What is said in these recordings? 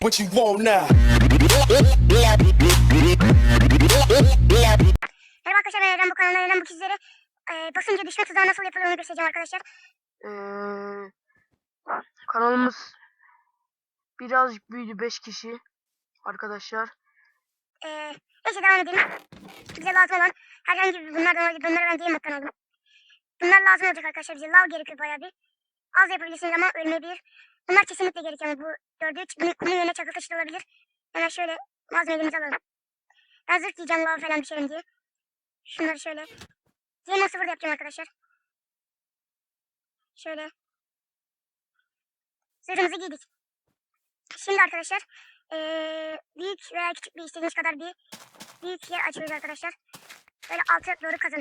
What you want now? Merhaba arkadaşlar ben Eren bu kanalda Eren bu sizlere e, basınca düşme tuzağı nasıl yapılır onu göstereceğim arkadaşlar. Ee, kanalımız birazcık büyüdü 5 kişi arkadaşlar. E, neyse devam edelim. Bize lazım olan herhangi bir bunlardan bunları ben game aldım. Bunlar lazım olacak arkadaşlar bize. Lav gerekiyor bayağı bir. Az yapabilirsiniz ama ölmeyebilir. Bunlar kesinlikle gerekiyor ama bu dördü bunu kumun yerine çakıl taşı da olabilir. Hemen şöyle malzemelerimizi alalım. Ben zırh diyeceğim lav falan düşerim diye. Şunları şöyle. Diğerini sıfır yapacağım arkadaşlar. Şöyle. Zırhımızı giydik. Şimdi arkadaşlar eee, büyük veya küçük bir istediğiniz kadar bir büyük yer açıyoruz arkadaşlar. Böyle alta doğru kazın.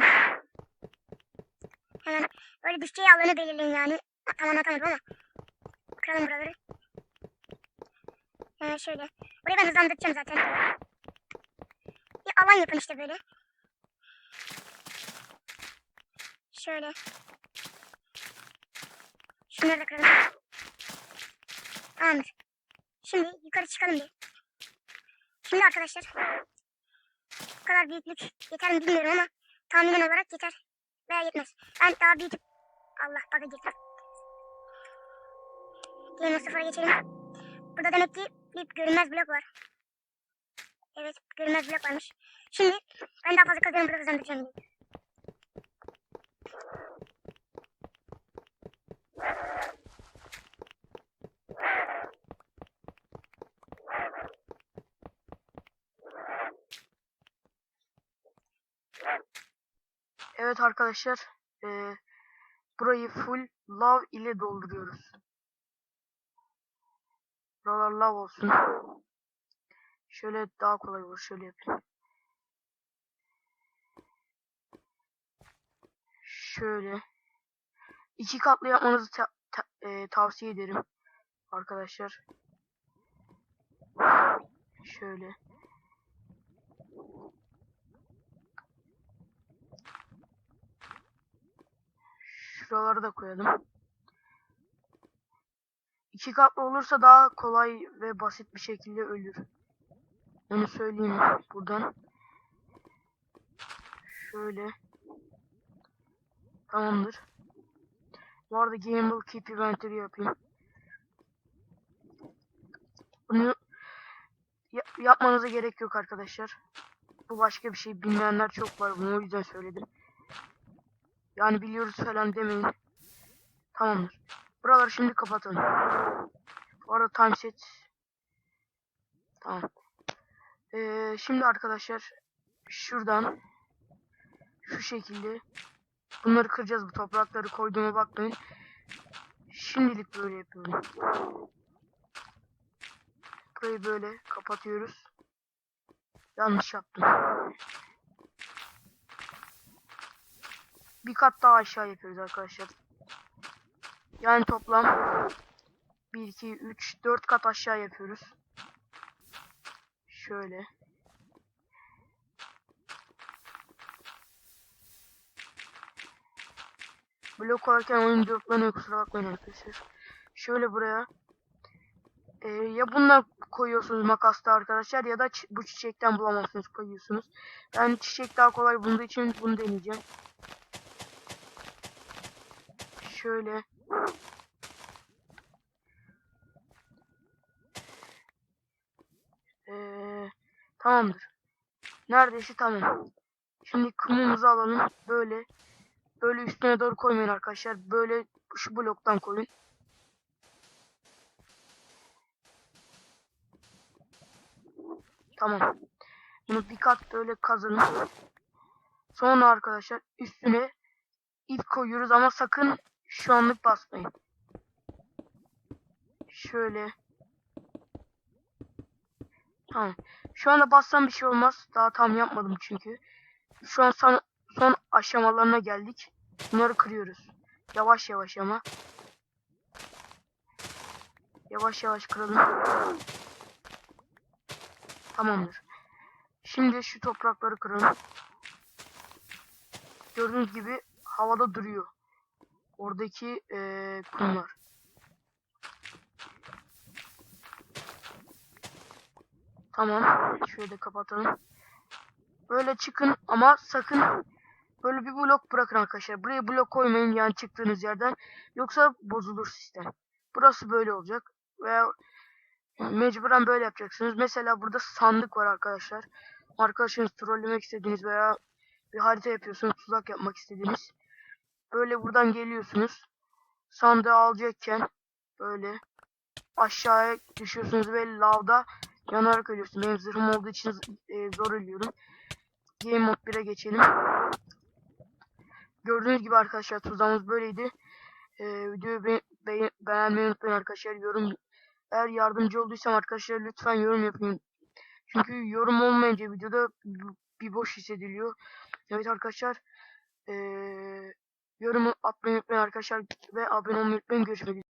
Hemen böyle düşeceği alanı belirleyin yani. Tam anlatamadım ama. Kıralım buraları. Hemen şöyle. Burayı ben hızlandıracağım zaten. Bir alan yapın işte böyle. Şöyle. Şunları da kıralım. Tamamdır. Şimdi yukarı çıkalım bir. Şimdi arkadaşlar. Bu kadar büyüklük yeter mi bilmiyorum ama tahminen olarak yeter. Veya yetmez. Ben daha büyütüp... Allah baka girdim. Game sıfıra geçelim. Burada demek ki bir görünmez blok var. Evet görünmez blok varmış. Şimdi ben daha fazla kazıyorum burada hızlandıracağım. Evet arkadaşlar ee, burayı full lav ile dolduruyoruz. Buralar lav olsun. Şöyle daha kolay olur. Şöyle yapayım. Şöyle. iki katlı yapmanızı ta- ta- e, tavsiye ederim. Arkadaşlar. Şöyle. Şuraları da koyalım. İki katlı olursa daha kolay ve basit bir şekilde ölür. Onu söyleyeyim buradan. Şöyle. Tamamdır. Bu arada Gamble Keep Inventory yapayım. Bunu ya- yapmanıza gerek yok arkadaşlar. Bu başka bir şey. Bilmeyenler çok var. Bunu o yüzden söyledim. Yani biliyoruz falan demeyin. Tamamdır. Buraları şimdi kapatalım. Bu arada time set. Tamam. Ee, şimdi arkadaşlar şuradan şu şekilde bunları kıracağız. Bu toprakları koyduğuma bakmayın. Şimdilik böyle yapıyorum. Burayı böyle kapatıyoruz. Yanlış yaptım. Bir kat daha aşağı yapıyoruz arkadaşlar. Yani toplam 1, 2, 3, 4 kat aşağı yapıyoruz. Şöyle. Blok koyarken oyun dörtlanıyor kusura bakmayın arkadaşlar. Şöyle buraya. Ee, ya bunlar koyuyorsunuz makasta arkadaşlar ya da bu çiçekten bulamazsınız koyuyorsunuz. Ben çiçek daha kolay bulduğu için bunu deneyeceğim. Şöyle. Ee, tamamdır. Neredeyse tamam. Şimdi kumumuzu alalım. Böyle. Böyle üstüne doğru koymayın arkadaşlar. Böyle şu bloktan koyun. Tamam. Bunu bir kat böyle kazın. Sonra arkadaşlar üstüne ip koyuyoruz ama sakın şu anlık basmayın. Şöyle. Tamam. Şu anda bassam bir şey olmaz. Daha tam yapmadım çünkü. Şu an son, son aşamalarına geldik. Bunları kırıyoruz. Yavaş yavaş ama. Yavaş yavaş kıralım. Tamamdır. Şimdi şu toprakları kıralım. Gördüğünüz gibi havada duruyor. Oradaki eee kumlar. Tamam. Şöyle de kapatalım. Böyle çıkın ama sakın böyle bir blok bırakın arkadaşlar. Buraya blok koymayın yani çıktığınız yerden. Yoksa bozulur sistem. Burası böyle olacak. Veya mecburen böyle yapacaksınız. Mesela burada sandık var arkadaşlar. Arkadaşınız trollemek istediğiniz veya bir harita yapıyorsunuz, tuzak yapmak istediğiniz. Böyle buradan geliyorsunuz. Sandığı alacakken böyle aşağıya düşüyorsunuz ve lavda yanarak ölüyorsunuz. Benim zırhım olduğu için e, zor ölüyorum. Game mode 1'e geçelim. Gördüğünüz gibi arkadaşlar tuzağımız böyleydi. E, videoyu be- be- beğenmeyi unutmayın arkadaşlar. Yorum eğer yardımcı olduysam arkadaşlar lütfen yorum yapın. Çünkü yorum olmayınca videoda bir boş hissediliyor. Evet arkadaşlar. Eee yorumu atmayı unutmayın arkadaşlar ve abone olmayı unutmayın. Görüşmek üzere.